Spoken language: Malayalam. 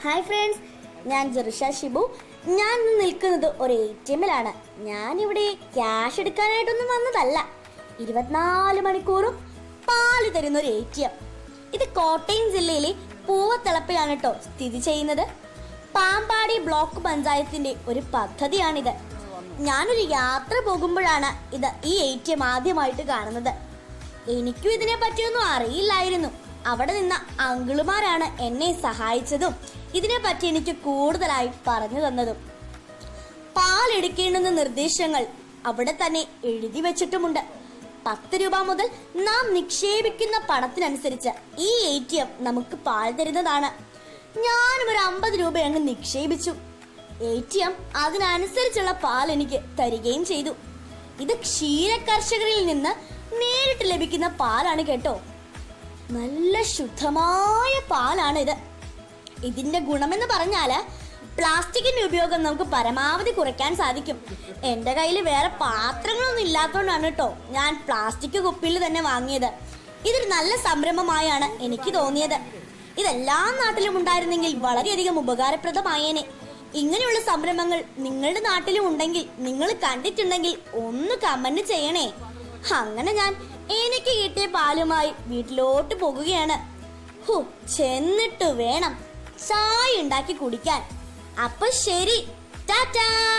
ഹായ് ഫ്രണ്ട്സ് ഞാൻ ജെറുഷ ഷിബു. ഞാൻ നിൽക്കുന്നത് ഒരു എ ടി എമ്മിലാണ്. ഞാനിവിടെ ക്യാഷ് എടുക്കാനായിട്ടൊന്നും വന്നതല്ല. ഇരുപത്തിനാല് മണിക്കൂറും പാൽ തരുന്ന ഒരു എ ടി എം. ഇത് കോട്ടയം ജില്ലയിലെ പൂവത്തിളപ്പിലാണ് കേട്ടോ സ്ഥിതി ചെയ്യുന്നത്. പാമ്പാടി ബ്ലോക്ക് പഞ്ചായത്തിന്റെ ഒരു പദ്ധതിയാണിത്. ഞാനൊരു യാത്ര പോകുമ്പോഴാണ് ഇത് ഈ എ ടി എം ആദ്യമായിട്ട് കാണുന്നത്. എനിക്കും ഇതിനെ പറ്റിയൊന്നും അറിയില്ലായിരുന്നു. അവിടെ നിന്ന അങ്കിളുമാരാണ് എന്നെ സഹായിച്ചതും. ഇതിനെ പറ്റി എനിക്ക് കൂടുതലായി പറഞ്ഞു തന്നതും. പാലെടുക്കേണ്ടുന്ന നിർദ്ദേശങ്ങൾ അവിടെ തന്നെ എഴുതി വെച്ചിട്ടുമുണ്ട്. പത്ത് രൂപ മുതൽ നാം നിക്ഷേപിക്കുന്ന പണത്തിനനുസരിച്ച് ഈ എ ടി എം നമുക്ക് പാൽ തരുന്നതാണ്. ഞാനും ഒരു അമ്പത് രൂപ അങ്ങ് നിക്ഷേപിച്ചു. എ ടി എം അതിനനുസരിച്ചുള്ള പാൽ എനിക്ക് തരികയും ചെയ്തു. ഇത് ക്ഷീര കർഷകരിൽ നിന്ന് നേരിട്ട് ലഭിക്കുന്ന പാലാണ് കേട്ടോ. നല്ല ശുദ്ധമായ പാലാണ് ഇത് ഇതിന്റെ ഗുണമെന്ന് പറഞ്ഞാൽ പ്ലാസ്റ്റിക്കിന്റെ ഉപയോഗം നമുക്ക് പരമാവധി കുറയ്ക്കാൻ സാധിക്കും. എന്റെ കയ്യിൽ വേറെ പാത്രങ്ങളൊന്നും ഇല്ലാത്തതുകൊണ്ടാണ് കേട്ടോ ഞാൻ പ്ലാസ്റ്റിക് കുപ്പിയിൽ തന്നെ വാങ്ങിയത്. ഇതൊരു നല്ല സംരംഭമായാണ് എനിക്ക് തോന്നിയത്. ഇതെല്ലാ നാട്ടിലും ഉണ്ടായിരുന്നെങ്കിൽ വളരെയധികം ഉപകാരപ്രദമായേനെ. ഇങ്ങനെയുള്ള സംരംഭങ്ങൾ നിങ്ങളുടെ നാട്ടിലും ഉണ്ടെങ്കിൽ നിങ്ങൾ കണ്ടിട്ടുണ്ടെങ്കിൽ ഒന്ന് കമന്റ് ചെയ്യണേ. അങ്ങനെ ഞാൻ എനിക്ക് കിട്ടിയ പാലുമായി വീട്ടിലോട്ട് പോകുകയാണ്. ഹോ ചെന്നിട്ട് വേണം. ചായ ഉണ്ടാക്കി കുടിക്കാൻ. അപ്പൊ ശരി. ടാറ്റാ.